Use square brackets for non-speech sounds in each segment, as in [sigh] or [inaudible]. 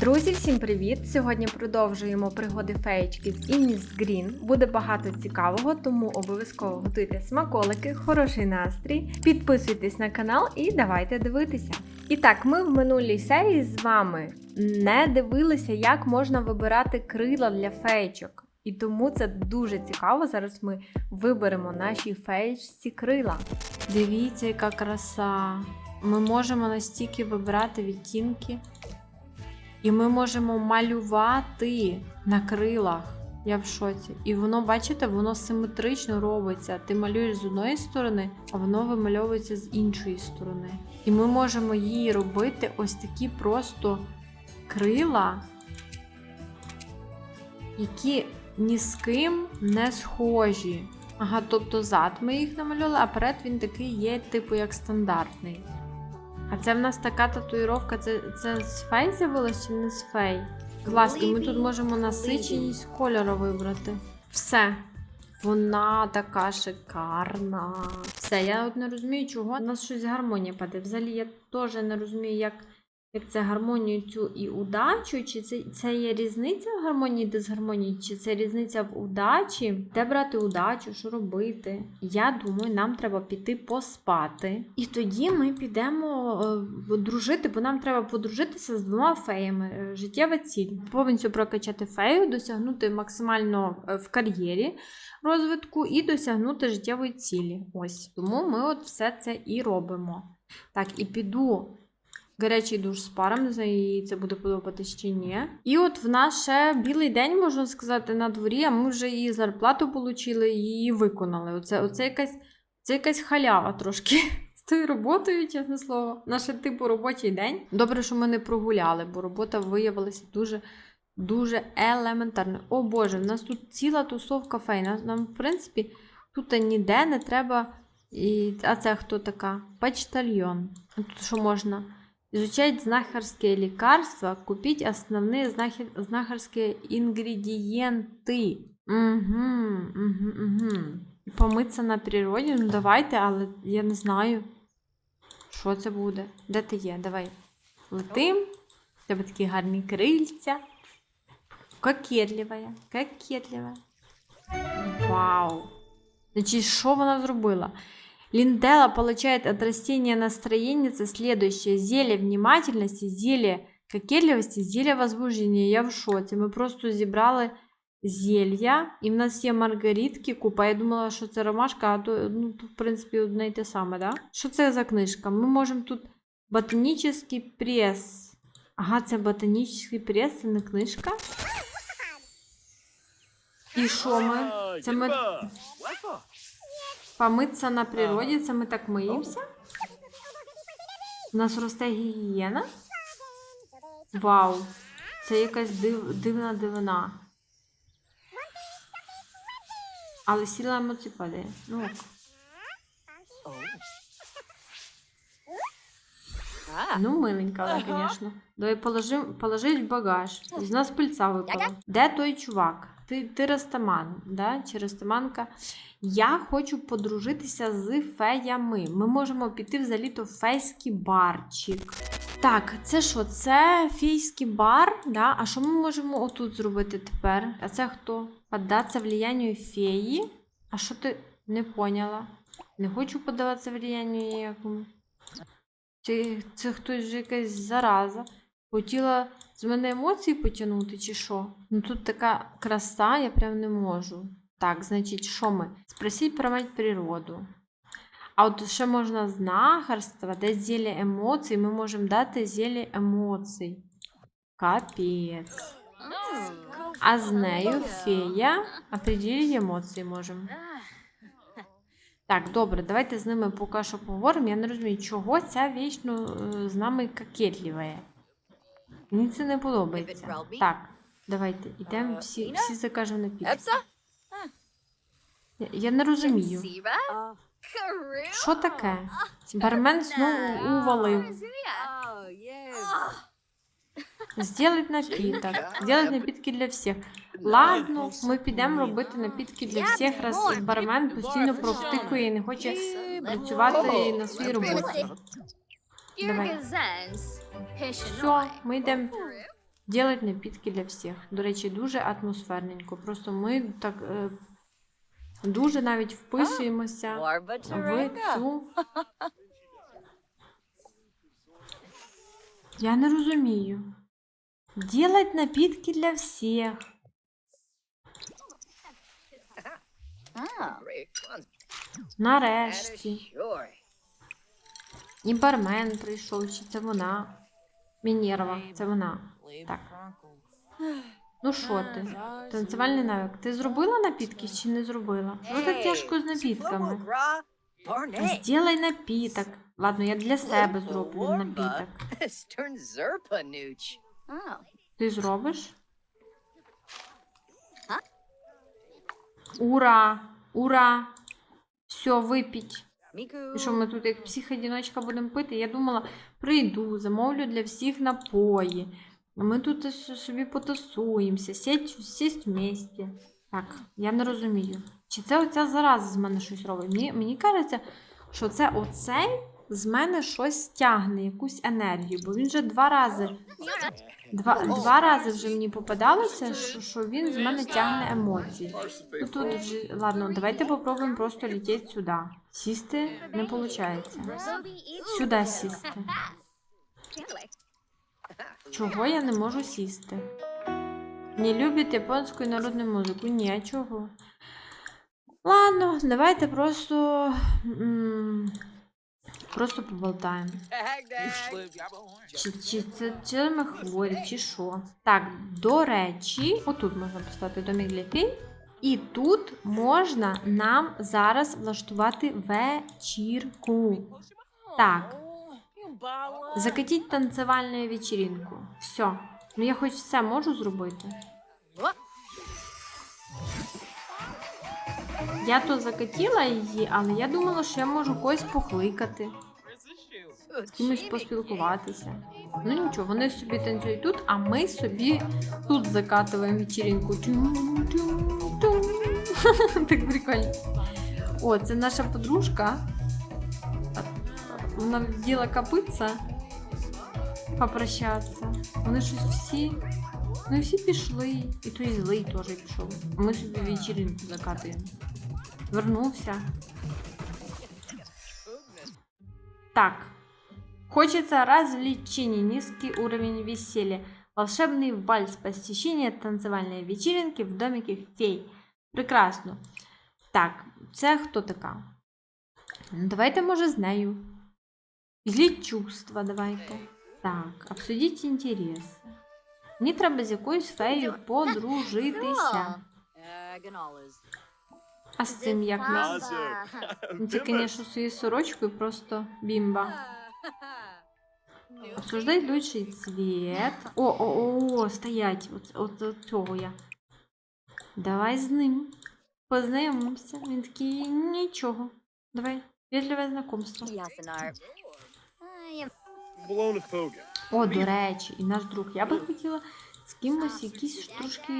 Друзі, всім привіт! Сьогодні продовжуємо пригоди феєчки з Ініс Грін. Буде багато цікавого, тому обов'язково готуйте смаколики, хороший настрій, підписуйтесь на канал і давайте дивитися. І так, ми в минулій серії з вами не дивилися, як можна вибирати крила для феєчок. І тому це дуже цікаво. Зараз ми виберемо нашій феєчці крила. Дивіться, яка краса! Ми можемо настільки вибирати відтінки. І ми можемо малювати на крилах. Я в шоці. І воно, бачите, воно симетрично робиться. Ти малюєш з одної сторони, а воно вимальовується з іншої сторони. І ми можемо їй робити ось такі просто крила, які ні з ким не схожі. Ага, тобто зад ми їх намалювали, а перед він такий є, типу, як стандартний. А це в нас така татуїровка, це, це з фей з'явилось чи не з фей? Клас, ми тут можемо насиченість кольору вибрати. Все. Вона така шикарна. Все, я от не розумію, чого. У нас щось гармонія падає. Взагалі я теж не розумію, як, як це гармонію цю і удачу, чи це, це є різниця в гармонії дисгармонії, чи це різниця в удачі? Де брати удачу, що робити? Я думаю, нам треба піти поспати. І тоді ми підемо е, дружити, бо нам треба подружитися з двома феями. Е, Життєва ціль. Повністю прокачати фею, досягнути максимально е, в кар'єрі розвитку і досягнути життєвої цілі. Ось. Тому ми от все це і робимо. Так, і піду гарячий душ з паром, не знаю, їй це буде подобатись чи ні. І от в нас ще білий день, можна сказати, на дворі, а ми вже її зарплату і її виконали. Оце, оце, якась, це якась халява трошки. [laughs] Тою роботою, чесне слово. Наш типу робочий день. Добре, що ми не прогуляли, бо робота виявилася дуже. Дуже елементарно. О Боже, в нас тут ціла тусовка фей. Нам в принципі, тут ніде не треба. І... А це хто така? Почтальйон. Тут що можна? Изучать знахарские лекарства, купить основные знахи- знахарские ингредиенты. Угу, угу, угу. Помитися на природі? Ну давайте, але я не знаю, що це буде. Де ти є? Давай. Летим. У тебе такі гарні крильця. Кокетливая, кокетливая. Вау. Значит, що вона зробила? Линдела получает от растения настроенницы следующее. Зелье внимательности, зелье кокетливости, зелье возбуждения. Я в шоці. Ми просто зібрали зелья. І в нас є маргаритки, купа. Я думала, що це ромашка, а то, ну, то, в принципі, одне й те саме, да? Що це за книжка? Ми можемо тут ботанічний прес. Ага, це ботанічний прес, це не книжка. І що ми? Це ми помитися на природі, це ми так миємося? У нас росте гігієна. Вау! Це якась див, дивна дивина. Але сіла падає. Ну, ок. Ну, миленька, вона, звісно. Давай положим, положить в багаж. З нас пильця випала. Де той чувак? Ти, ти растаман, да? чи растаманка? Я хочу подружитися з феями. Ми можемо піти взагалі-то в фейський барчик. Так, це що? Це фейський бар, да? А що ми можемо отут зробити тепер? А це хто? Поддатися влиянню феї? А що ти не поняла? Не хочу поддаватися влиянню ніякому. Це, це хтось вже якась зараза. Хотіла з мене емоції потягнути, чи що? Ну тут така краса, я прям не можу. Так, значить, що ми? Спросіть про мать природу. А от ще можна знахарство, де зілля емоцій, ми можемо дати зілля емоцій. Капець. А з нею фея определить емоції можемо. Так, добре, давайте з ними поки що поговоримо. Я не розумію, чого ця вічно е, з нами кокетліває. Мені це не подобається. Так, давайте йдемо всі, всі закажемо напітки. Епса? Я, я не розумію. Що таке? Бармен знову увалив. Сделать напіток. Сделать напітки для всіх. Ладно, ми підемо робити напітки для всіх, раз бармен постійно провтикує і не хоче працювати на своїй роботі. Давай. Все, ми йдемо Делать напітки для всіх. До речі, дуже атмосферненько. Просто ми так е, дуже навіть вписуємося в цю. Я не розумію. Делать напітки для всіх. Нарешті. Sure. І бармен прийшов, чи це вона? Мінєрова, це вона. Так. Ну що ти? Танцювальний навик. Ти зробила напітки чи не зробила? Ну так тяжко з напітками. Barnett. Напіток. Ладно, я для себе зроблю напіток. Ти зробиш? Ура! Ура! Все, випіть. І що ми тут як психодіночка будемо пити? Я думала, прийду, замовлю для всіх напої. Ми тут собі потасуємося, сіть сість в місті. Так, я не розумію. Чи це оця зараза з мене щось робить? Мені, мені кажеться, що це оцей з мене щось тягне, якусь енергію, бо він вже два рази. Два, два рази вже мені попадалося, що, що він з мене тягне емоції. Ну, тут вже, ладно, давайте попробуємо просто летіти сюди. Сісти не виходить. Сюди сісти. Чого я не можу сісти? Не любить японську народну музику? Ні, чого? Ладно, давайте просто. м, Просто поболтаємо. Чи, чи це чи ми хворі, чи що? Так, до речі, отут можна поставити домик для фей. І тут можна нам зараз влаштувати вечірку. Так, закатіть танцювальну вечірку. Все. Ну я хоч все можу зробити. Я то закатила її, але я думала, що я можу когось покликати, з кимось поспілкуватися. Ну нічого, вони собі танцюють тут, а ми собі тут закатуємо вечірку. [laughs] Так прикольно. О, це наша подружка. Вона вділа копитця попрощатися. Вони щось всі. Ну і всі пішли. І той злий теж пішов. Ми собі вечірку закатуємо. Вернувся. Так. Хочется развлечений, низкий уровень веселья. Волшебный вальс, посещение танцевальной вечеринки в домике фей. Прекрасно. Так, це хто така? Ну, Давайте, може, з нею. Зліть чувства, давайте. Так, обсудіть інтереси. Мені треба з якоюсь феєю подружитися. А з цим як нас? Це, звісно, своєю сорочкою просто бімба. Обсуждай лучший цвет. О, о, о, о, стоять. От, от, от цього я. Давай з ним. Познайомимося. Він такий нічого. Давай, вежливе знакомство. Bologna Foga. О, до речі, і наш друг. Я би хотіла з кимось якісь трошки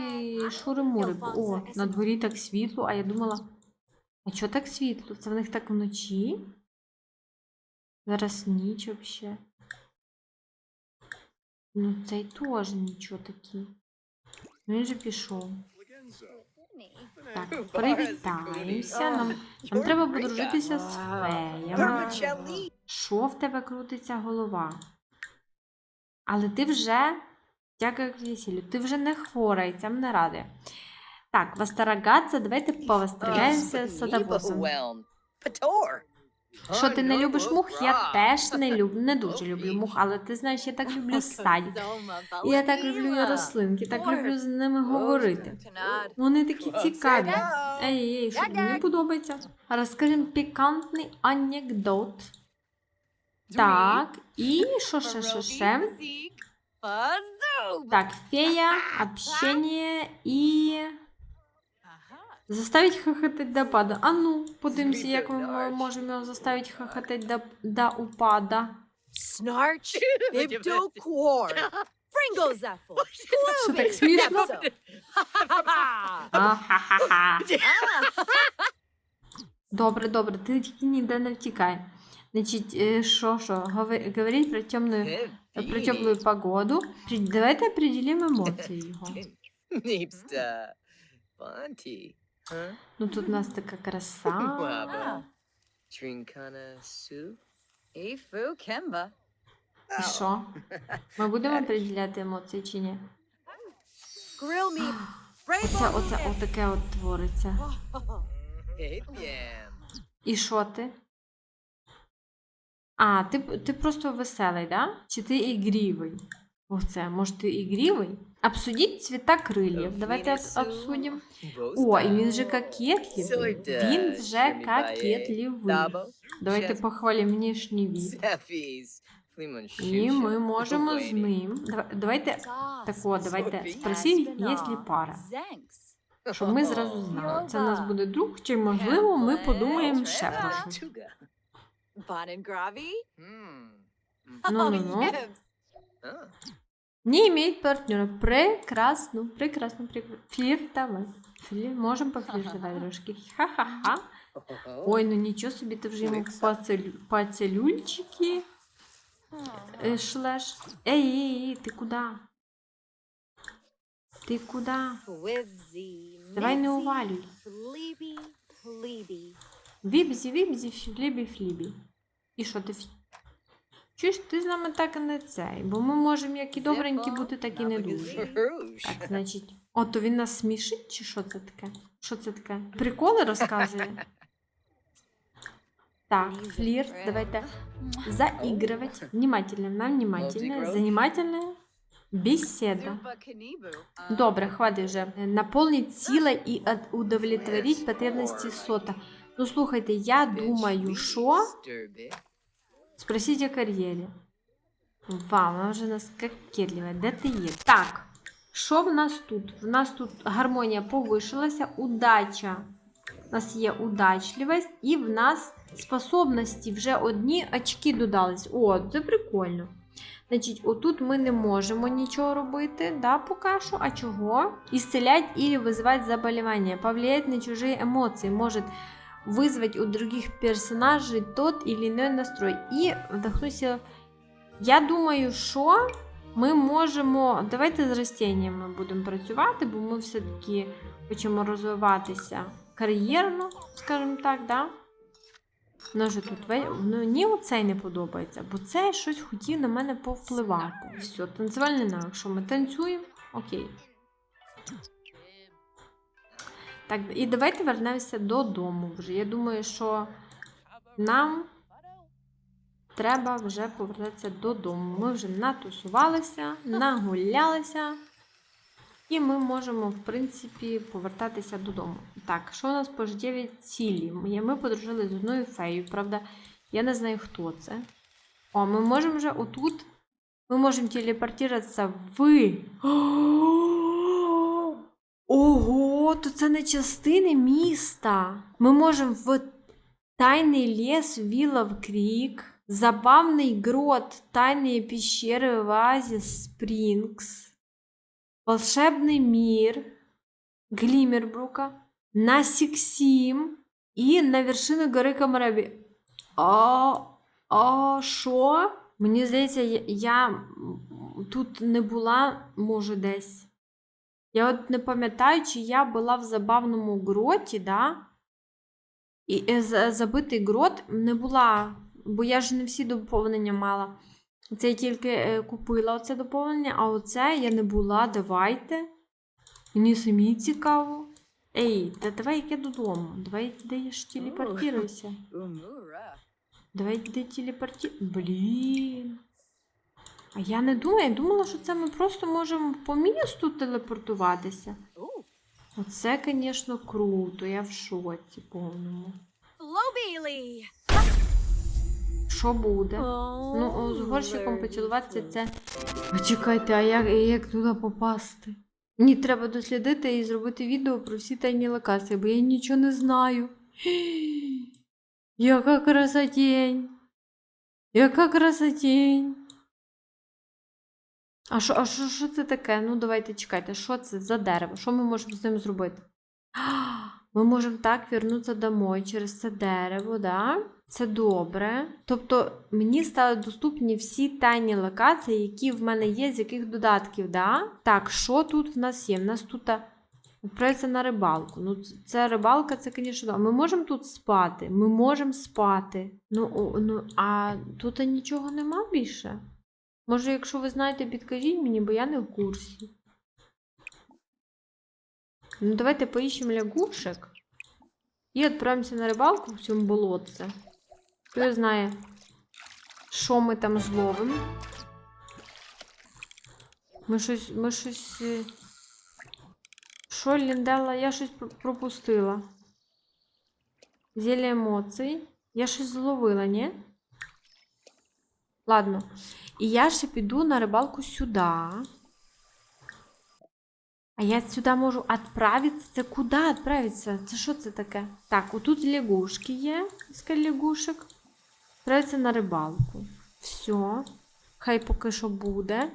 шури-мури. О, на дворі так світло, а я думала. А чого так світло? Це в них так вночі? Зараз ніч взагалі. Ну, цей теж нічого такий. Ну, він же пішов. Так, привітаємося. Нам, нам треба подружитися з феями. Що в тебе крутиться голова? Але ти вже, дякую весіллю, ти вже не хвора, і це мене радує. Так, восторогатися, давайте повостріляємося з садовозом. Що ти не любиш мух? Я теж не [laughs] люблю, не дуже люблю мух, але ти знаєш, я так люблю садик. І я так люблю і рослинки, так люблю з ними говорити. Вони такі цікаві. Ей, ей, що не подобається? Розкажемо пікантний анекдот. Так, і що ще, ще, ще? Так, фея, общение і... Заставить хохотать до пада. А ну, подивимося, як ми можемо його заставити хохотать до, до упада. Snarch, Ibdo Quar, Що так смішно? [laughs] Добре, добре, ти тільки ніде не втікай. Значить, е, що, що, говори- говоріть про темну про теплу погоду. Давайте определимо емоції його. [laughs] Bonti. Huh? Ну тут у нас така краса. Waba. Trinkana Su? Ifu Kemba. І що? Ми [laughs] будемо определяти емоції чи ні? [gasps] Оце, оце отаке от твориться. І що ти? А, ти, ти просто веселий, да? Чи ти ігрівий? Оце, може ти ігрівий? Обсудіть цвіта крилів. Давайте об- обсудимо. О, і він же кокетлівий. Він вже кокетлівий. Dabo. Давайте похвалимо внешній вид. І ми можемо з ним. Давайте Sauce. тако, давайте спросіть, є ли пара. Щоб ми зразу знали. Це у нас буде друг, чи можливо ми подумаємо ще про щось. Tuga. Bon and Gravi. Hmm. Ну-ну-ну. Oh, yes. Ah. Не имеет партнера. Прекрасно, прекрасно, прекрасно. Фліртовать. Флір... Можемо пофліртувати трошки. Ха-ха-ха. Ой, ну нічого собі, ти вже йому поцелю... поцелюльчики е, шлеш. Ей, ей, ей, ти куди? Ти куди? Quivsy. Давай не Mitzi, увалюй. Fleeby. Fleeby. Вібзі, вібзі, флібі, флібі. І що ти? Чуєш, ти з нами так і не цей, бо ми можемо як і добренькі бути, так і не дуже. Так, значить. О, то він нас смішить, чи що це таке? Що це таке? Приколи розказує? Так, флірт, давайте заигрывать. Внимательно, нам внимательно. Multigrowth. Беседа. Добре, хватить вже. Наполнить силой і удовлетворить потребності сота. Ну, слухайте, я думаю, що... Disturb it. Спросіть о кар'єрі. Вау, вона вже нас кокетлива. Де ти є? Так. Що в нас тут? В нас тут гармонія повишилася, удача. У нас є удачливість, і в нас способності вже одні очки додались. О, це прикольно. Значить, отут ми не можемо нічого робити, да, поки що. А чого? Исцелять или вызывать заболевания. Повлиять на чужие эмоции. Может вызвать у других персонажей тот или иной настрой. І вдохнуть. Я думаю, що ми можемо. Давайте з растіннями будемо працювати, бо ми все-таки хочемо розвиватися кар'єрно, скажімо так, да? Ну, же тут ну, мені оцей не подобається, бо цей щось хотів на мене повпливати. Все, танцювальний навик. Що ми танцюємо? Окей. Так, і давайте вернемося додому вже. Я думаю, що нам треба вже повертатися додому. Ми вже натусувалися, нагулялися. І ми можемо, в принципі, повертатися додому. Так, що у нас по життєвій цілі? Ми подружилися з одною феєю, правда, я не знаю, хто це. О, ми можемо вже отут. Ми можемо телепортуватися в. [gasps] Ого, то це не частини міста. Ми можемо в тайний ліс Вілов Крік, забавний грот, тайні пещери в Оазіс Спрінгс, волшебний мір Глімербрука, на Сіксім і на вершину гори Камарабі. А, а що? Мені здається, я тут не була, може, десь. Я от не пам'ятаю, чи я була в забавному гроті, да? І е, забитий грот не була, бо я ж не всі доповнення мала. Це я тільки е, купила оце доповнення, а оце я не була. Давайте. Мені самі цікаво. Ей, та давай яке додому. Давай де ж телепортируйся. Umura. [laughs] Давай йди телепорті. Блін. А я не думаю, я думала, що це ми просто можемо по місту телепортуватися. Оце, звісно, круто, я в шоці повному. Flobily. Що буде? Ну, о, з горщиком поцілуватися це. А чекайте, а як, як туди попасти? Мені треба дослідити і зробити відео про всі тайні локації, бо я нічого не знаю. Яка красотень! Яка красотень! А що, а що, що це таке? Ну, давайте чекайте, що це за дерево? Що ми можемо з ним зробити? [gasps] Ми можемо так вернутися домой через це дерево, да? Це добре. Тобто мені стали доступні всі тайні локації, які в мене є, з яких додатків, да? Так, що тут в нас є? В нас тут а, відправитися на рибалку. Ну, це рибалка, це, звісно, да. Ми можемо тут спати. Ми можемо спати. Ну, ну а тут нічого нема більше. Може, якщо ви знаєте, підкажіть мені, бо я не в курсі. Ну, давайте поищем лягушек і відправимося на рибалку в цьому болотце. Хто знає, що ми там зловимо. Ми щось. Ми щось. е, Що, Ліндела? Я щось пропустила. Зілля емоцій. Я щось зловила, ні? Ладно. І я ще піду на рибалку сюди. А я сюди можу відправитися? Це куди відправитися? Це що це таке? Так, отут лягушки є. Скільки лягушек. Відправитися на рибалку. Все. Хай поки що буде.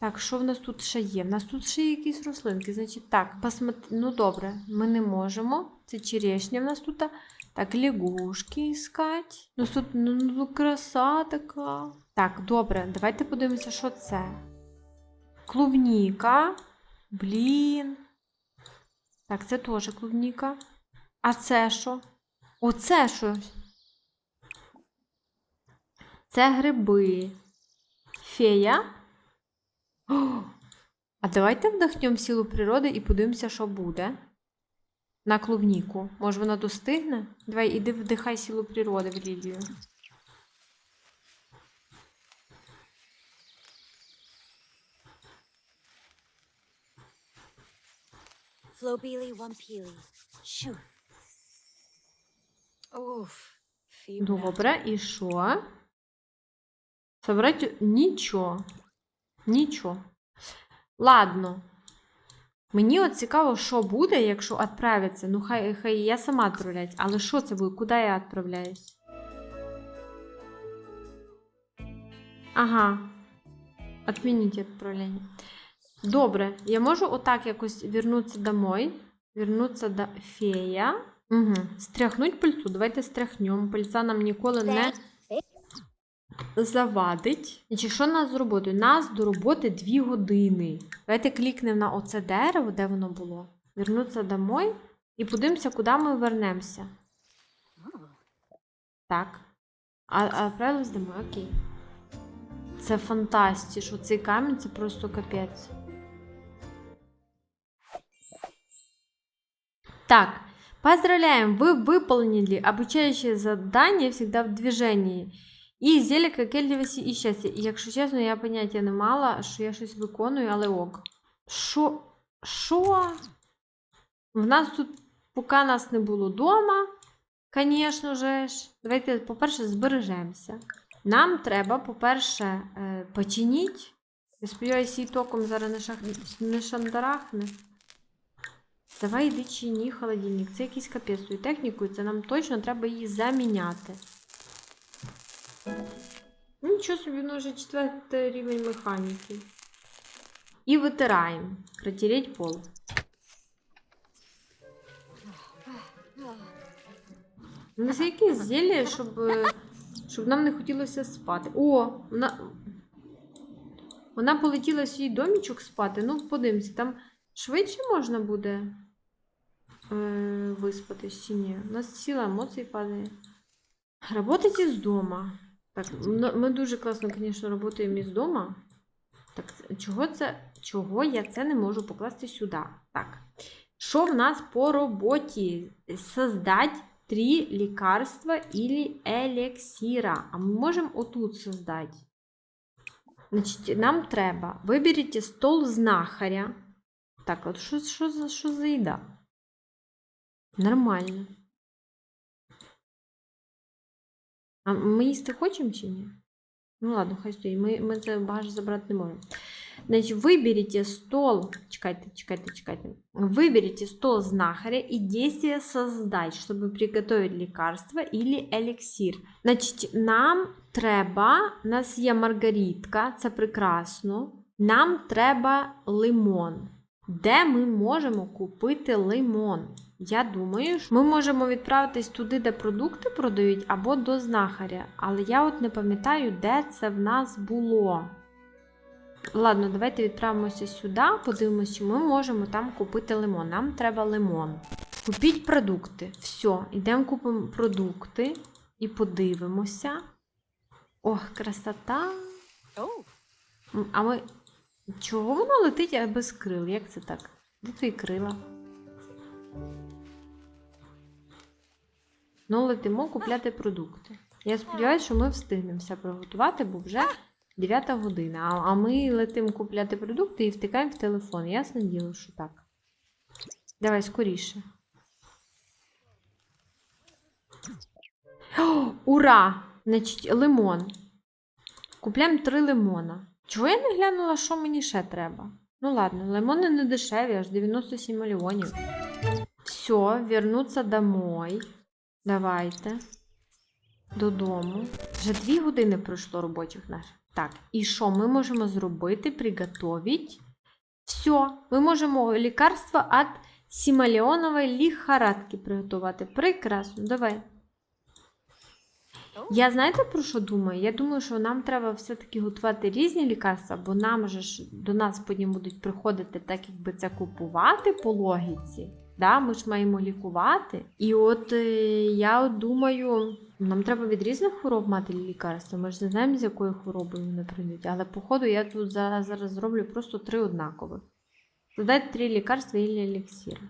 Так, що в нас тут ще є? В нас тут ще є якісь рослинки. Значить, так, посмотри. Ну добре, ми не можемо. Це черешня в нас тут. Так, лягушки іскать. Ну тут ну, ну, краса така. Так, добре, давайте подивимося, що це. Клубніка. Блін. Так, це теж клубніка. А це що? Оце щось. Це гриби. Фея. О, [gasps] а давайте вдохнемо силу природи і подивимося, що буде. На клубніку. Може вона достигне? Давай, іди вдихай силу природи в Лілію. Wampili. Shoo. Oof. Few Добре, і що? Собрать нічого. Нічого. Ладно. Мені от цікаво, що буде, якщо відправиться. Ну, хай, хай я сама відправляюсь. Але що це буде? Куди я відправляюсь? Ага. Отмініть відправлення. Добре, я можу отак якось вернутися домой. Вернутися до фея. Угу. Стряхнуть пильцу. Давайте стряхнемо. Пильця нам ніколи не завадить. Значить, що нас з роботою? Нас до роботи 2 години. Давайте клікнемо на оце дерево, де воно було. Вернутися домой і подивимося, куди ми вернемося. Так. А відправились домой, окей. Це фантастіш. Оцей камінь це просто капець. Так, поздравляем, вы выполнили обучающее задание всегда в движении. І зілля кокельливості і щастя. Якщо чесно, я поняття не мала, що я щось виконую, але ок. Що? Що? В нас тут, поки нас не було вдома, звісно ж. Давайте, по-перше, збережемося. Нам треба, по-перше, е, починити. Я сподіваюся, її током зараз не, шах... не шандарахне. Давай йди чини холодильник. Це якийсь капець з технікою, це нам точно треба її заміняти. Ну, Нічого собі, ну вже четвертий рівень механіки. І витираємо. Протереть пол. У нас є якесь зілля, щоб, щоб нам не хотілося спати. О, вона. Вона полетіла в свій домічок спати. Ну, подивимося, там швидше можна буде е, виспатись чи ні. У нас ціла емоцій падає. Работать із дома. Так, ну, ми дуже класно, звісно, працюємо із дома. Так, чого це? Чого я це не можу покласти сюди? Так. Що в нас по роботі? Создать три лікарства или елексіра. А ми можемо отут создати. Значить, нам треба. Виберіть стол знахаря. Так, от що, що, що за їда? Нормально. А ми їсти хочемо чи ні? Ну ладно, хай стоїть. Ми, ми це багаж забрати не можемо. Значить, виберите стол. Чекайте, чекайте, чекайте. Выберите стол знахаря и действие создать, чтобы приготовить лекарство или еліксир. Значить, нам треба, у нас є маргаритка, це прекрасно. Нам треба лимон. Де ми можемо купити лимон? Я думаю, що ми можемо відправитись туди, де продукти продають, або до знахаря. Але я от не пам'ятаю, де це в нас було. Ладно, давайте відправимося сюди, подивимося, чи ми можемо там купити лимон. Нам треба лимон. Купіть продукти. Все, йдемо купимо продукти і подивимося. Ох, красота! А ми. Чого воно летить без крил? Як це так? Де твої крила? Ну, летимо купляти продукти. Я сподіваюся, що ми встигнемо все приготувати, бо вже 9 година. А, а ми летимо купляти продукти і втикаємо в телефон. Ясне діло, що так. Давай скоріше. О, ура! Значить, лимон. Купляємо три лимона. Чого я не глянула, що мені ще треба? Ну ладно, лимони не дешеві, аж 97 мільйонів. Все, вернуться домой. Давайте. Додому. Вже дві години пройшло робочих наших. Так, і що ми можемо зробити? Приготовить. Все, ми можемо лікарство від сімаліонової ліхорадки приготувати. Прекрасно, давай. Я знаєте про що думаю? Я думаю, що нам треба все-таки готувати різні лікарства, бо нам же ж до нас потім будуть приходити так, якби це купувати по логіці. Да? Ми ж маємо лікувати. І от е, я думаю, нам треба від різних хвороб мати лікарства. Ми ж не знаємо, з якою хворобою вони прийдуть. Але походу я тут зараз, зараз зроблю просто три однакових. Додати три лікарства і еліксір.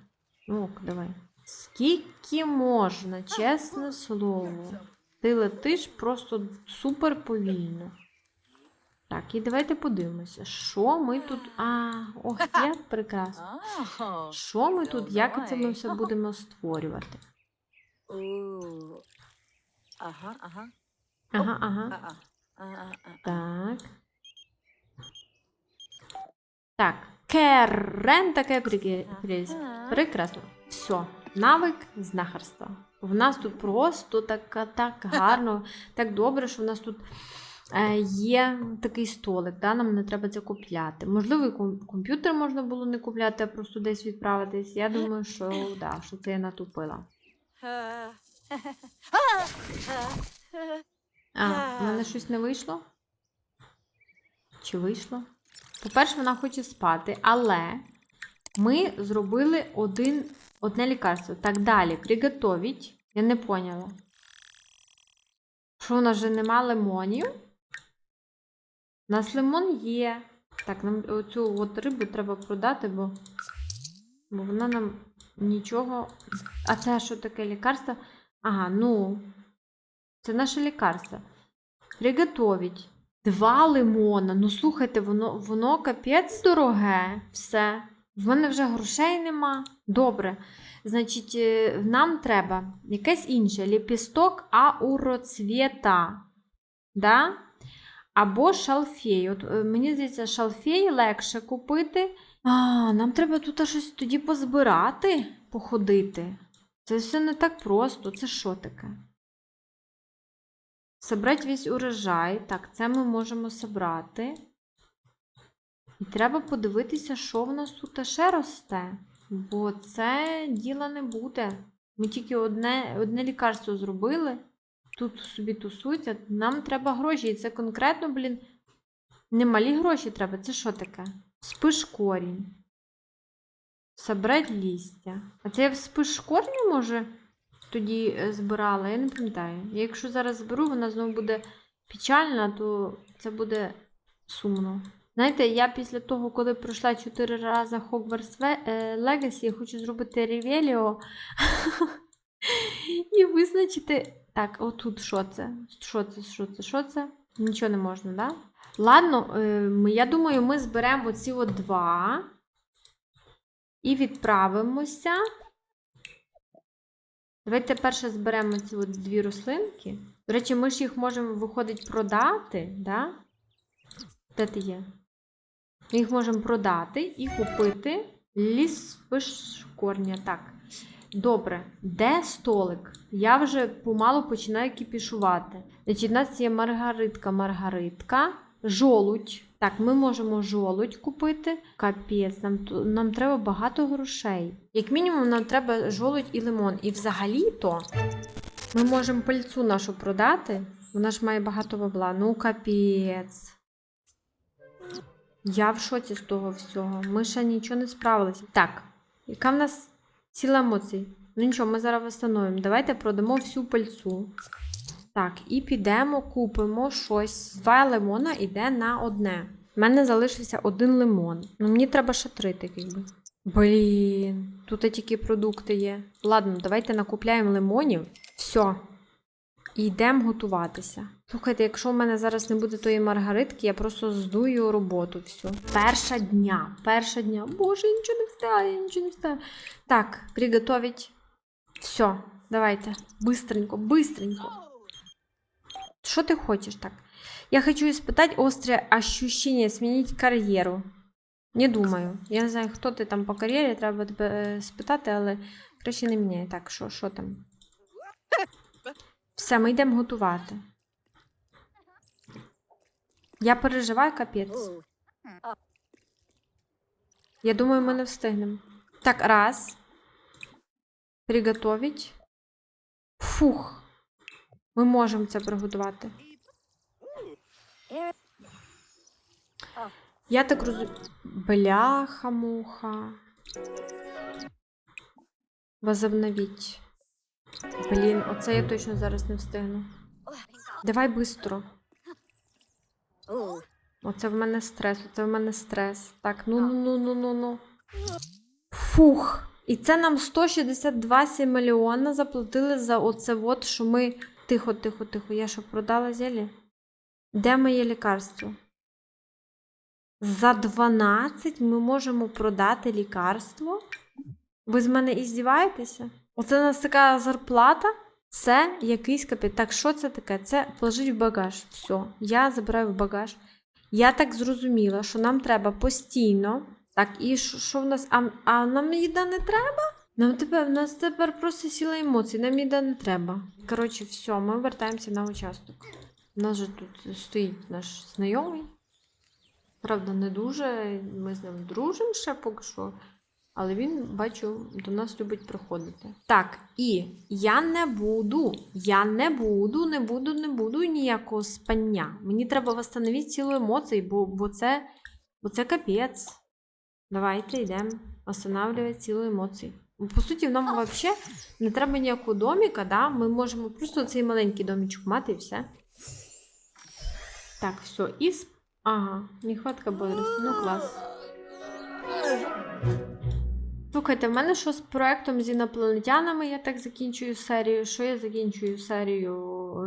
Ну, ок, давай. Скільки можна, чесне слово. Ти летиш просто супер повільно. Так, і давайте подивимося, що ми тут. А, ох, [laughs] як прекрасно. Що ми тут, як це ми все будемо створювати? Ага, ага. Uh-uh, uh-uh. Так. Так. Керен таке прикрізь. Прекрасно. Все. Навик знахарства. В нас тут просто так, так гарно, [laughs] так добре, що в нас тут є такий столик, да? нам не треба це купляти. Можливо, і комп'ютер можна було не купляти, а просто десь відправитись. Я думаю, що, [laughs] да, що це я натупила. А, в мене щось не вийшло? Чи вийшло? По-перше, вона хоче спати, але ми зробили один, одне лікарство. Так далі, приготовить. Я не поняла. Що у нас вже нема лимонів? У нас лимон є. Так, нам оцю от рибу треба продати, бо, бо вона нам нічого. А це що таке лікарство? Ага, ну. Це наше лікарство. Приготовить. Два лимона. Ну слухайте, воно, воно капець дороге. Все. В мене вже грошей нема. Добре. Значить, е, нам треба якесь інше ліпісток ауроцвіта. Да? Або шалфей. От, е, мені здається, шалфей легше купити. А, нам треба тут щось тоді позбирати, походити. Це все не так просто. Це що таке? Собрать весь урожай. Так, це ми можемо собрати. І треба подивитися, що в нас тут ще росте. Бо це діла не буде. Ми тільки одне, одне лікарство зробили. Тут собі тусується. Нам треба гроші. І це конкретно, блін, немалі гроші треба. Це що таке? Спиш корінь. Собрать лістя. А це я в спиш корню, може, тоді е, збирала? Я не пам'ятаю. Я Якщо зараз зберу, вона знову буде печальна, то це буде сумно. Знаєте, я після того, коли пройшла 4 рази Hogwarts е, Legacy, я хочу зробити Ревеліо [laughs] і визначити. Так, отут що це? Що це? Що це? Що це? Нічого не можна, да? Ладно, е, я думаю, ми зберемо ці от два і відправимося. Давайте перше зберемо ці от дві рослинки. До речі, ми ж їх можемо, виходить, продати, да? Де ти є? Ми їх можемо продати і купити ліс корня. Так. Добре, де столик? Я вже помалу починаю кіпішувати. Значить, у нас є маргаритка, маргаритка, жолудь. Так, ми можемо жолудь купити. Капець, нам, нам треба багато грошей. Як мінімум, нам треба жолудь і лимон. І взагалі-то ми можемо пальцю нашу продати. Вона ж має багато бабла. Ну, капець. Я в шоці з того всього. Ми ще нічого не справилися. Так, яка в нас ціла емоцій? Ну нічого, ми зараз встановимо. Давайте продамо всю пальцу. Так, і підемо, купимо щось. Два лимона йде на одне. У мене залишився один лимон. Ну мені треба ще три таких би. Блін, тут тільки продукти є. Ладно, давайте накупляємо лимонів. Все. І йдемо готуватися. Слухайте, якщо в мене зараз не буде тої маргаритки, я просто здую роботу всю. Перша дня. Перша дня. Боже, я нічого не встигаю, я нічого не встигаю. Так, приготовить. Все, давайте. Быстренько, быстренько. Что ты хочешь так? Я хочу испытать острое ощущение сменить кар'єру. Не думаю. Я не знаю, хто ти там по кар'єрі, треба тебе е, спитати, але краще не міняй. Так, що, що там? Все, ми йдемо готувати. Я переживаю капець. Я думаю, ми не встигнемо. Так, раз. Приготовить. Фух. Ми можемо це приготувати. Я так розумію. Бляха-муха. Возобновіть. Блін, оце я точно зараз не встигну. Давай швидко. Оце в мене стрес, оце в мене стрес. Так, ну ну ну ну ну ну. Фух. І це нам 162 мільйона заплатили за оце от, що ми. Тихо, тихо, тихо. Я що, продала зелі? Де моє лікарство? За 12 ми можемо продати лікарство? Ви з мене іздіваєтеся? Оце у нас така зарплата? Це якийсь капіт. Так, що це таке? Це положить в багаж. Все, я забираю в багаж. Я так зрозуміла, що нам треба постійно. Так, і що, в нас? А, а нам їда не треба? Нам тепер, в нас тепер просто сіла емоцій, нам їда не треба. Коротше, все, ми вертаємося на участок. У нас же тут стоїть наш знайомий. Правда, не дуже. Ми з ним дружимо ще поки що. Але він, бачу, до нас любить приходити. Так, і я не буду, я не буду, не буду, не буду ніякого спання. Мені треба восстановити цілу емоції, бо, бо, це, бо це капець. Давайте йдемо восстанавливати цілу емоції. По суті, нам взагалі не треба ніякого доміка, да? ми можемо просто цей маленький домічок мати і все. Так, все, і. Ага, нехватка бодрості, ну клас. Слухайте, в мене що з проектом з інопланетянами, я так закінчую серію. Що я закінчую серію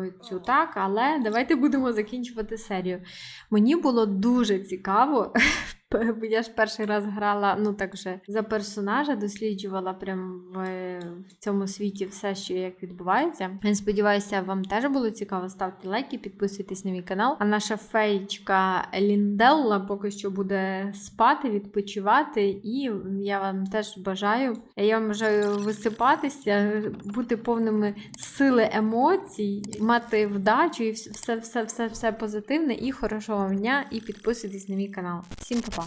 е, цю так, але давайте будемо закінчувати серію. Мені було дуже цікаво. [laughs] [laughs] Я ж перший раз грала, ну так вже за персонажа, досліджувала прям в, в цьому світі все, що як відбувається. Я сподіваюся, вам теж було цікаво. Ставте лайки, підписуйтесь на мій канал. А наша феєчка Лінделла поки що буде спати, відпочивати, і я вам теж бажаю. Я вам бажаю висипатися, бути повними сили емоцій, мати вдачу і все, все, все, все позитивне і хорошого вам дня. І підписуйтесь на мій канал. Всім па-па!